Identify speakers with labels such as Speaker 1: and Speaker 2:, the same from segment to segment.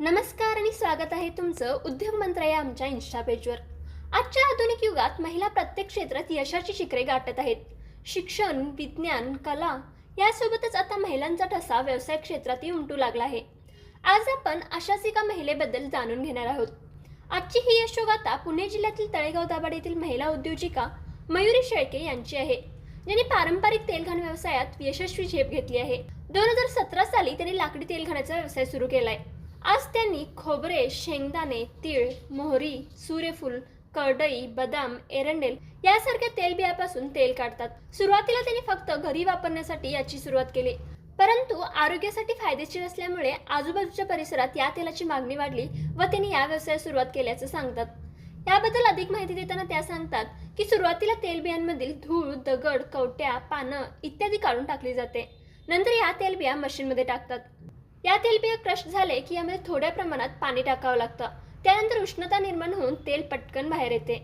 Speaker 1: नमस्कार आणि स्वागत आहे तुमचं उद्योग मंत्र या आमच्या इन्स्टा पेजवर आजच्या आधुनिक युगात महिला प्रत्येक क्षेत्रात यशाची शिखरे गाठत आहेत. शिक्षण विज्ञान कला यासोबतच आता महिलांचा ठसा व्यवसाय क्षेत्रातही उमटू लागला आहे. आज आपण अशाच एका महिलेबद्दल जाणून घेणार आहोत. आजची ही यशोगाथा पुणे जिल्ह्यातील तळेगाव दाभाड येथील महिला उद्योजिका मयुरी शेळके यांची आहे. ज्यांनी पारंपरिक तेलघाण व्यवसायात यशस्वी झेप घेतली आहे. दोन हजार सतरा साली त्यांनी लाकडी तेलघाण्याचा व्यवसाय सुरू केलाय. आज त्यांनी खोबरे शेंगदाणे तीळ मोहरी सूर्यफूल करडई बदाम एरंडेल यासारख्या तेलबियापासून तेल काढतात. सुरुवातीला त्यांनी फक्त घरी वापरण्यासाठी याची सुरुवात केली. परंतु आरोग्यासाठी फायदेशीर असल्यामुळे आजूबाजूच्या परिसरात या तेलाची मागणी वाढली व त्यांनी या व्यवसायास सुरुवात केल्याचं सांगतात. याबद्दल अधिक माहिती देताना त्या सांगतात की सुरुवातीला तेलबियांमधील धूळ दगड कवट्या पानं इत्यादी काढून टाकली जाते. नंतर या तेलबिया मशीनमध्ये टाकतात. या तेलबिया क्रश झाले की यामध्ये थोड्या प्रमाणात पाणी टाकावं लागतं. त्यानंतर उष्णता निर्माण होऊन तेल पटकन बाहेर येते.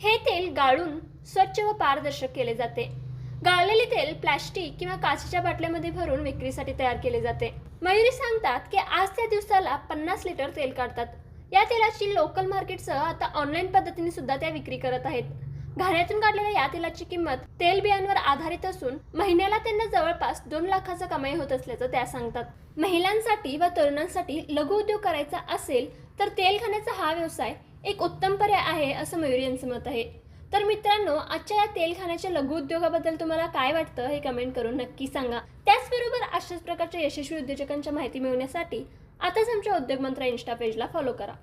Speaker 1: हे तेल गाळून स्वच्छ व पारदर्शक केले जाते. गाळलेले तेल प्लॅस्टिक किंवा काचेच्या बाटल्यामध्ये भरून विक्रीसाठी तयार केले जाते. मयुरी सांगतात की आज त्या दिवसाला पन्नास लिटर तेल काढतात. या तेलाची लोकल मार्केटसह आता ऑनलाईन पद्धतीने सुद्धा त्या विक्री करत आहेत. घाण्यातून काढलेल्या या तेलाची किंमत तेलबियांवर आधारित असून महिन्याला त्यांना जवळपास दोन लाखाचा कमाई होत असल्याचं त्या सांगतात. महिलांसाठी व तरुणांसाठी लघु उद्योग करायचा असेल तर तेल खाण्याचा हा व्यवसाय एक उत्तम पर्याय आहे असं मयुरी यांचं मत आहे. तर मित्रांनो आजच्या या तेल खाण्याच्या लघु उद्योगाबद्दल तुम्हाला काय वाटतं हे कमेंट करून नक्की सांगा. त्याचबरोबर अशाच प्रकारच्या यशस्वी उद्योजकांच्या माहिती मिळवण्यासाठी आताच आमच्या उद्योग मंत्रा इन्स्टा पेजला फॉलो करा.